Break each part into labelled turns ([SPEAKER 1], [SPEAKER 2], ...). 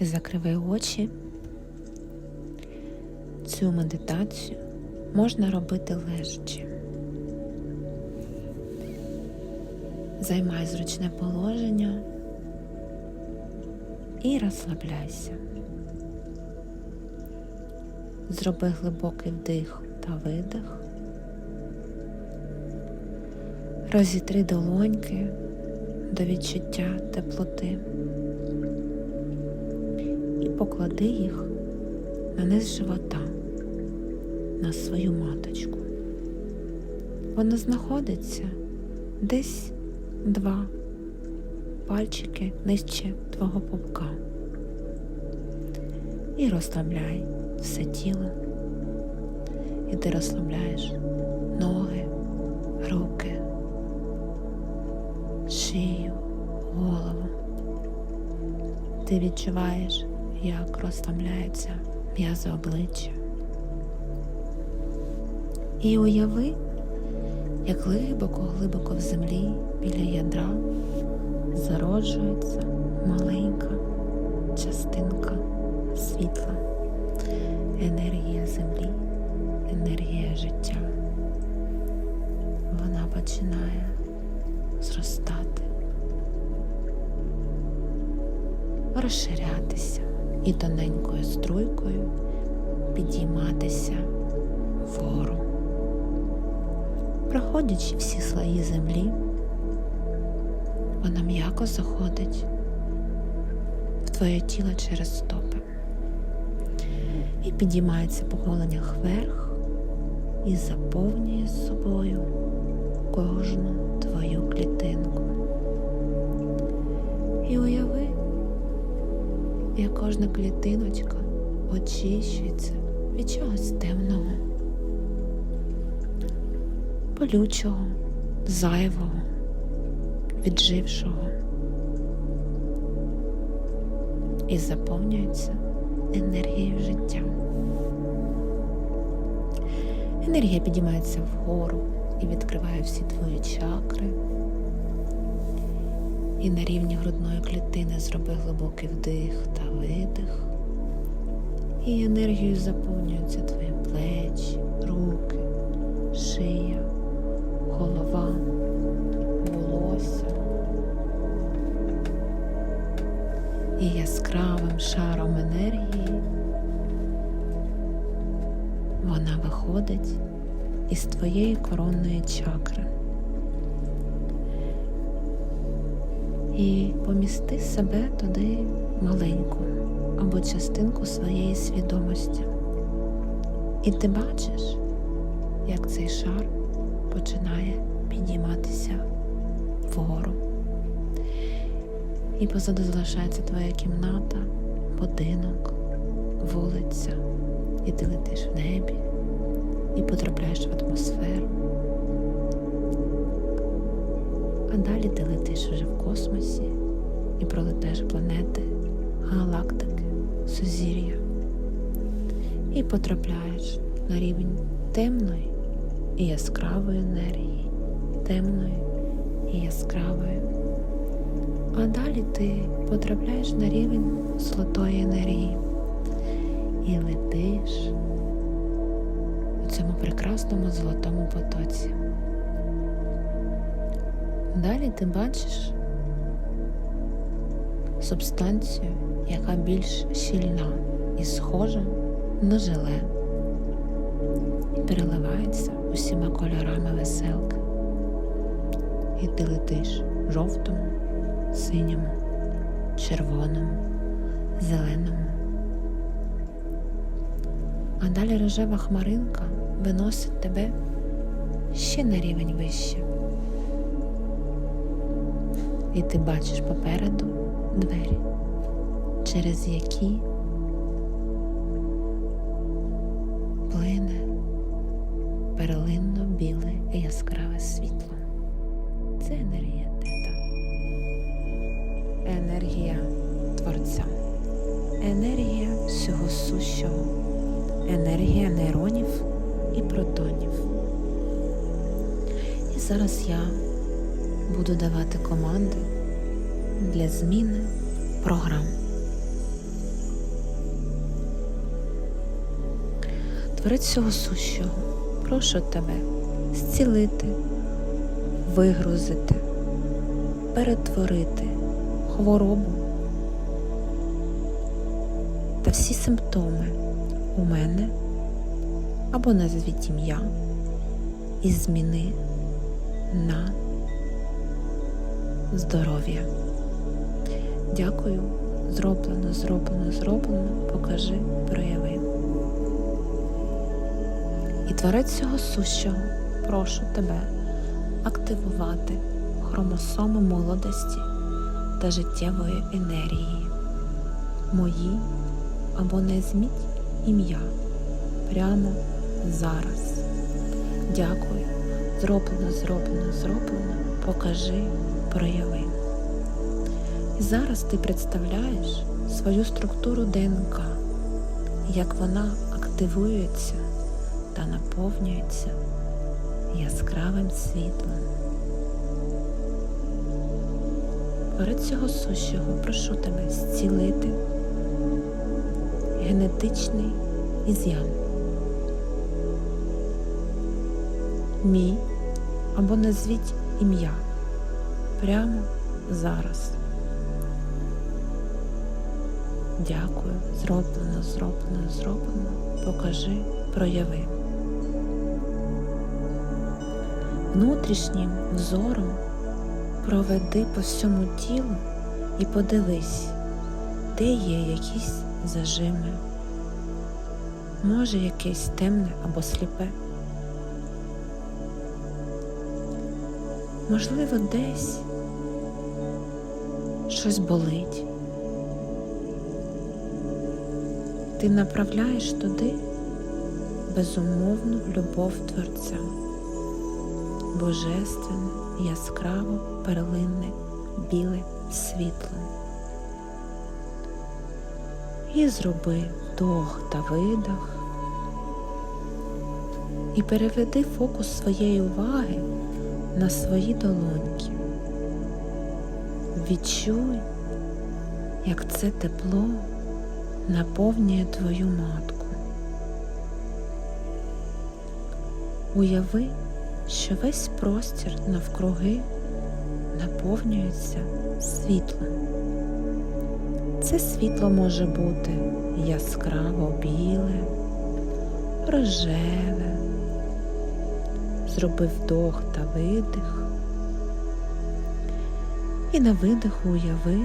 [SPEAKER 1] і закривай очі. Цю медитацію можна робити лежачи. Займай зручне положення і розслабляйся. Зроби глибокий вдих та видих. Розітри долоньки до відчуття теплоти поклади їх на низ живота, на свою маточку. Вона знаходиться десь два пальчики нижче твого пупка. І розслабляй все тіло. І ти розслабляєш ноги, руки, шию, голову. Ти відчуваєш, як розслабляється м'язи обличчя. І уяви, як глибоко-глибоко в землі біля ядра зароджується маленька частинка світла, енергія землі, енергія життя. Вона починає зростати, розширятися і тоненькою струйкою підійматися вгору. Проходячи всі слої землі, вона м'яко заходить в твоє тіло через стопи і підіймається по голенях вверх і заповнює собою кожну твою клітинку. І уяви, як кожна клітиночка очищується від чогось темного, болючого, зайвого, віджившого і заповнюється енергією життя. Енергія підіймається вгору і відкриває всі твої чакри. І на рівні грудної клітини зроби глибокий вдих та видих. І енергією заповнюються твої плечі, руки, шия, голова, волосся. І яскравим шаром енергії вона виходить із твоєї коронної чакри. І помісти себе туди маленьку або частинку своєї свідомості. І ти бачиш, як цей шар починає підійматися вгору. І позаду залишається твоя кімната, будинок, вулиця, і ти летиш в небі і потрапляєш в атмосферу. А далі ти летиш вже в космосі і пролетеш планети, галактики, сузір'я і потрапляєш на рівень темної і яскравої енергії, темної і яскравої. А далі ти потрапляєш на рівень золотої енергії і летиш у цьому прекрасному золотому потоці. Далі ти бачиш субстанцію, яка більш щільна і схожа на желе, і переливається усіма кольорами веселки. І ти летиш жовтому, синьому, червоному, зеленому. А далі рожева хмаринка виносить тебе ще на рівень вище. І ти бачиш попереду двері, через які плине перлинно біле яскраве світло. Це енергія тета, енергія Творця, енергія всього сущого, енергія нейронів і протонів. І зараз я буду давати команди для зміни програм. Творець всього сущого, прошу тебе зцілити, вигрузити, перетворити хворобу та всі симптоми у мене або назвіть ім'я і зміни на здоров'я. Дякую, зроблено, зроблено, зроблено, покажи, прояви. І творець всього сущого, прошу тебе активувати хромосоми молодості та життєвої енергії. Мої або назвіть ім'я прямо зараз. Дякую. Зроблено, зроблено, зроблено. Покажи, прояви. І зараз ти представляєш свою структуру ДНК, як вона активується та наповнюється яскравим світлом. Перед цього сущого прошу тебе зцілити генетичний із'ян. Мій або назвіть ім'я прямо зараз. Дякую, зроблено, зроблено, зроблено. Покажи, прояви. Внутрішнім взором проведи по всьому тілу і подивись, де є якісь зажими, може якесь темне або сліпе. Можливо, десь щось болить. Ти направляєш туди безумовну любов Творця, божественне, яскраво перлинне, біле світло. І зроби вдох та видох. І переведи фокус своєї уваги на свої долоньки. Відчуй, як це тепло наповнює твою матку. Уяви, що весь простір навкруги наповнюється світлом. Це світло може бути яскраво біле, рожеве. Зроби вдох та видих. І на видиху уяви,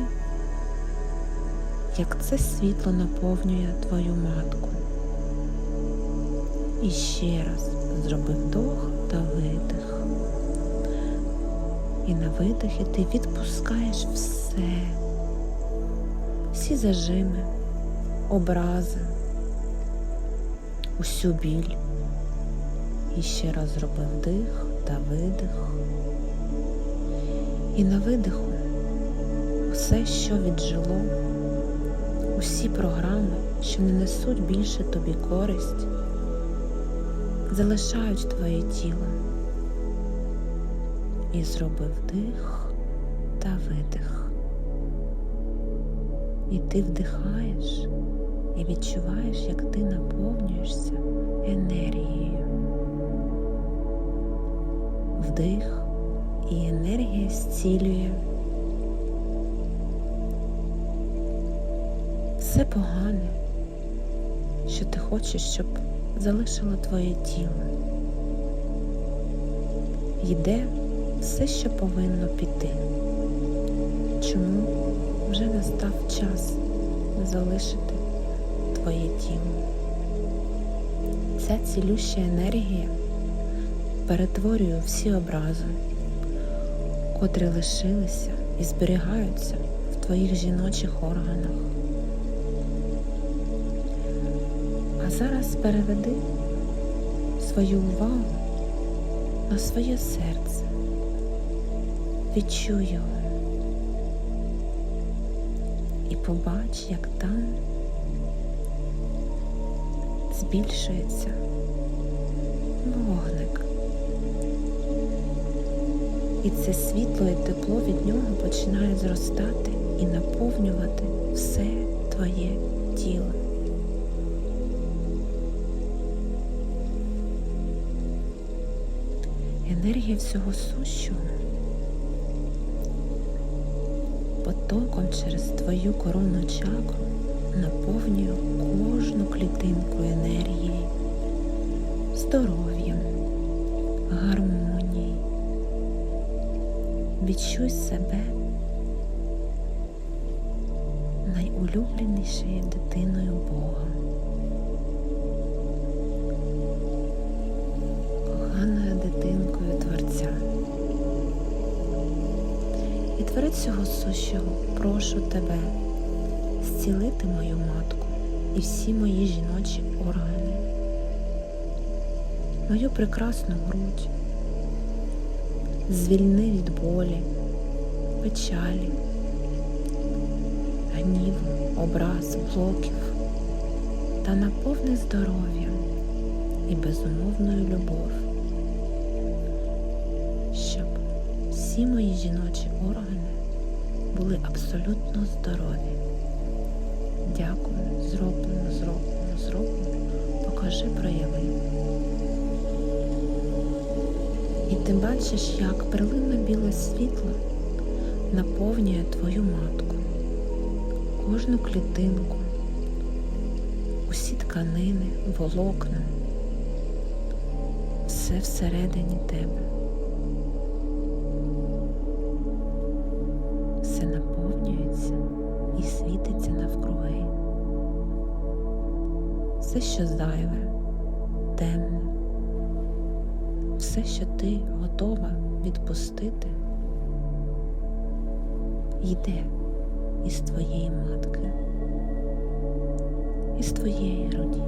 [SPEAKER 1] як це світло наповнює твою матку. І ще раз зроби вдох та видих. І на видихі ти відпускаєш все, всі зажими, образи, усю біль. І ще раз зроби вдих та видих. І на видиху все, що віджило, усі програми, що не несуть більше тобі користь, залишають твоє тіло. І зроби вдих та видих. І ти вдихаєш і відчуваєш, як ти наповнюєшся енергією. Вдих і енергія зцілює. Все погане, що ти хочеш, щоб залишило твоє тіло. Йде все, що повинно піти. Чому вже настав час залишити твоє тіло? Ця цілюща енергія перетворює всі образи, котрі лишилися і зберігаються в твоїх жіночих органах. Зараз переведи свою увагу на своє серце. Відчуй його і побач, як там збільшується вогник. І це світло і тепло від нього починає зростати і наповнювати все твоє тіло. Енергія всього сущого потоком через твою коронну чакру наповнює кожну клітинку енергії, здоров'ям, гармонією. Відчуй себе найулюбленішою дитиною Бога. Всього сущого, прошу тебе зцілити мою матку і всі мої жіночі органи, мою прекрасну грудь, звільни від болі, печалі, гніву, образ, блоків та наповни здоров'ям і безумовною любов, щоб всі мої жіночі органи були абсолютно здорові. Дякую, зроблено, зроблено, зроблено. Покажи, прояви. І ти бачиш, як перлинно біле світло наповнює твою матку, кожну клітинку, усі тканини, волокна, все всередині тебе. Що зайве, темне, все, що ти готова відпустити, йде із твоєї матки, із твоєї груді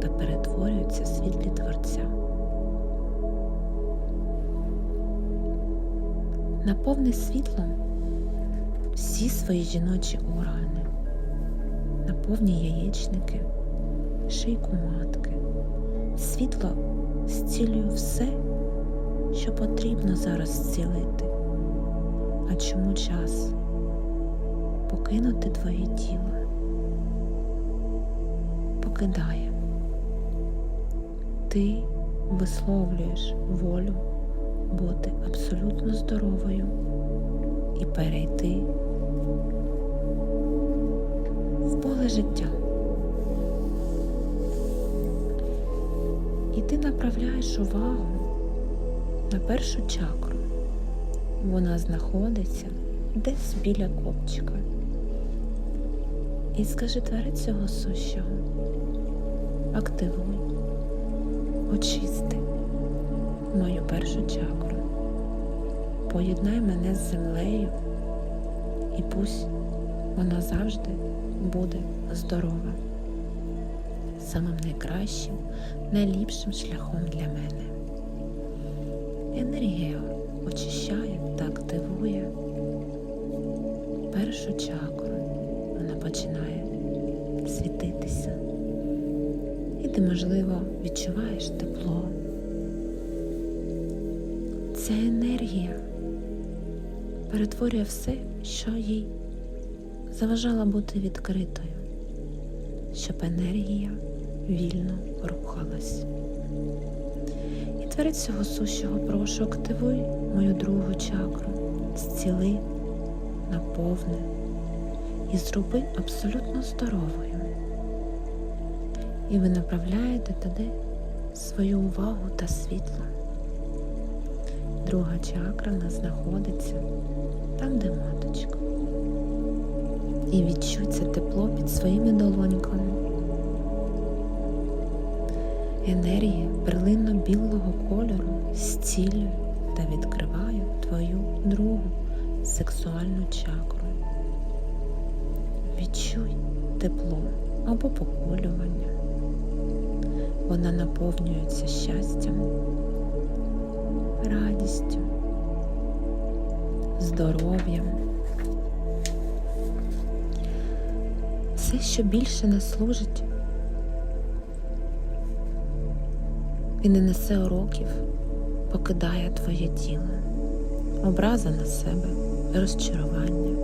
[SPEAKER 1] та перетворюється світлі Творця. Наповни світлом всі свої жіночі органи, наповні яєчники, шийку матки. Світло зцілює все, що потрібно зараз зцілити. А чому час покинути твоє тіло? Покидає. Ти висловлюєш волю бути абсолютно здоровою і перейти поле життя. І ти направляєш увагу на першу чакру. Вона знаходиться десь біля копчика. І скажи творець цього сущого. Активуй, очисти мою першу чакру. Поєднай мене з землею, і пусть вона завжди буде здорова. Самим найкращим, найліпшим шляхом для мене. Енергія очищає та активує першу чакру. Вона починає світитися. І ти, можливо, відчуваєш тепло. Ця енергія перетворює все, що їй заважало бути відкритою, щоб енергія вільно рухалась. І творець цього сущого прошу активуй мою другу чакру, зціли, наповни і зроби абсолютно здоровою. І ви направляєте туди свою увагу та світло. Друга чакра в нас знаходиться там, де маточка. І відчуй це тепло під своїми долоньками. Енергія перлинно білого кольору зцілює та відкриває твою другу сексуальну чакру. Відчуй тепло або поколювання. Вона наповнюється щастям, радістю, здоров'ям. Все, що більше не служить і не несе уроків, покидає твоє тіло, образа на себе, розчарування,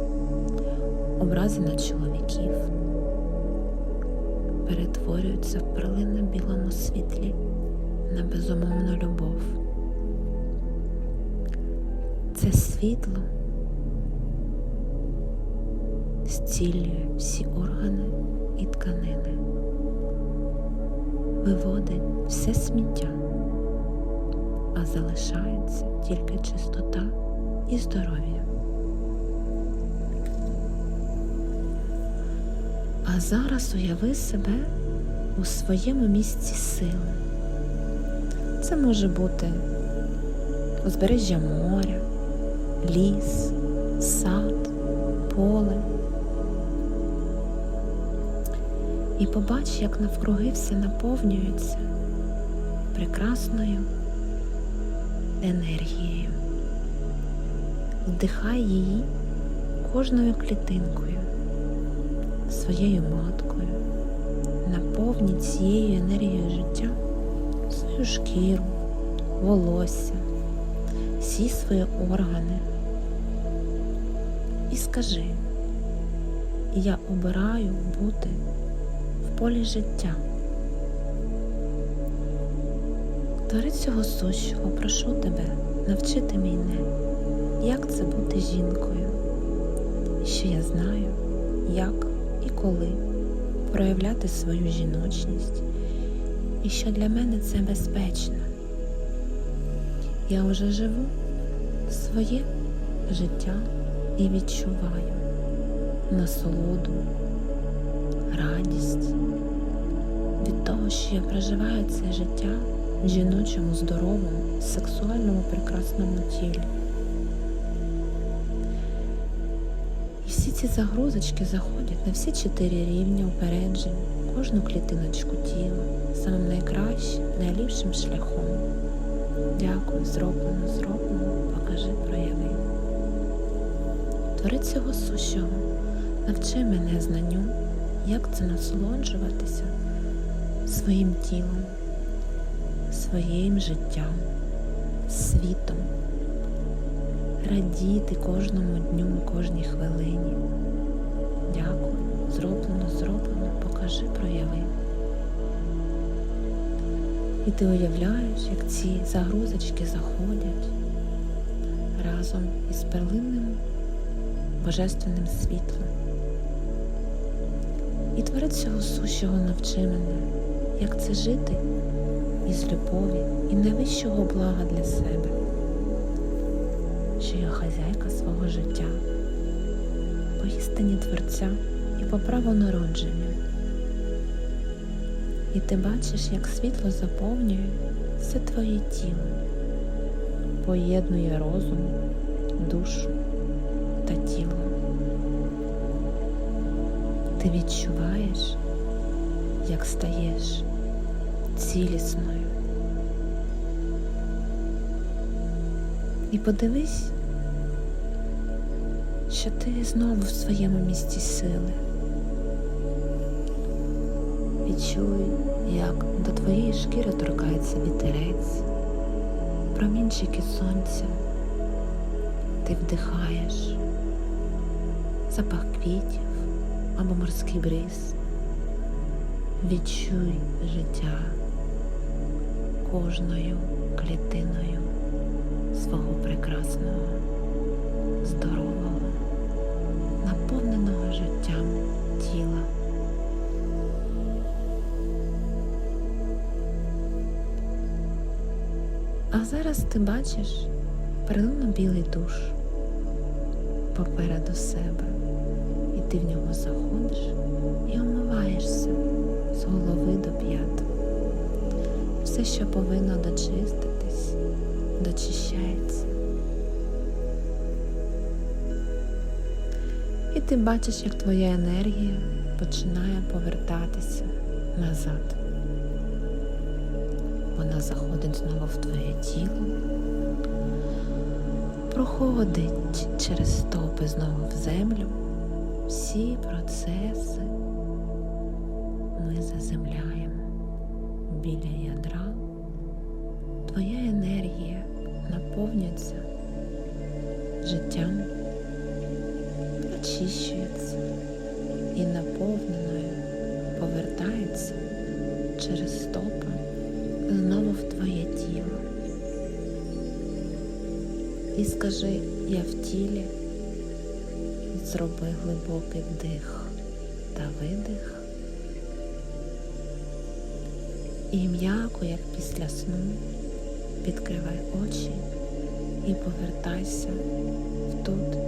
[SPEAKER 1] образи на чоловіків перетворюються в перлинно білому світлі на безумовну любов. Це світло зцілює всі органи і тканини, виводить все сміття, а залишається тільки чистота і здоров'я. А зараз уяви себе у своєму місці сили. Це може бути узбережжя моря, ліс, сад, поле. І побач, як навкруги все наповнюється прекрасною енергією. Вдихай її кожною клітинкою, своєю маткою, наповні цією енергією життя свою шкіру, волосся, всі свої органи. І скажи, я обираю бути полі життя. Творець цього сущого, прошу тебе, навчити мене, як це бути жінкою, і що я знаю, як і коли проявляти свою жіночність, і що для мене це безпечно. Я вже живу своє життя і відчуваю насолоду, радість від того, що я проживаю це життя в жіночому, здоровому, сексуальному, прекрасному тілі. І всі ці загрузочки заходять на всі чотири рівня упереджень, кожну клітиночку тіла, самим найкращим, найліпшим шляхом. Дякую, зроблено, зроблено, покажи, прояви. Творець цього сущого, навчи мене знанню, як це насолоджуватися своїм тілом, своїм життям, світом, радіти кожному дню кожній хвилині. Дякую, зроблено, зроблено, покажи, прояви. І ти уявляєш, як ці загрузочки заходять разом із перлинним божественним світлом. І творець цього сущого навчи мене, як це жити із любові і найвищого блага для себе, що я хазяйка свого життя, по істині Творця і по праву народження. І ти бачиш, як світло заповнює все твоє тіло, поєднує розум, душу та тіло. Ти відчуваєш, як стаєш цілісною. І подивись, що ти знову в своєму місці сили. Відчуй, як до твоєї шкіри торкається вітерець, промінчики сонця, ти вдихаєш запах квітів або морський бриз. Відчуй життя кожною клітиною свого прекрасного, здорового, наповненого життям тіла. А зараз ти бачиш перлино-білий душ попереду себе, ти в нього заходиш і омиваєшся з голови до п'ят. Все, що повинно дочиститись, дочищається. І ти бачиш, як твоя енергія починає повертатися назад. Вона заходить знову в твоє тіло, проходить через стопи знову в землю. Всі процеси ми заземляємо біля ядра. Твоя енергія наповнюється життям, очищується і наповненою повертається через стопи знову в твоє тіло. І скажи, я в тілі, зроби глибокий вдих та видих. І м'яко, як після сну, відкривай очі і повертайся в тут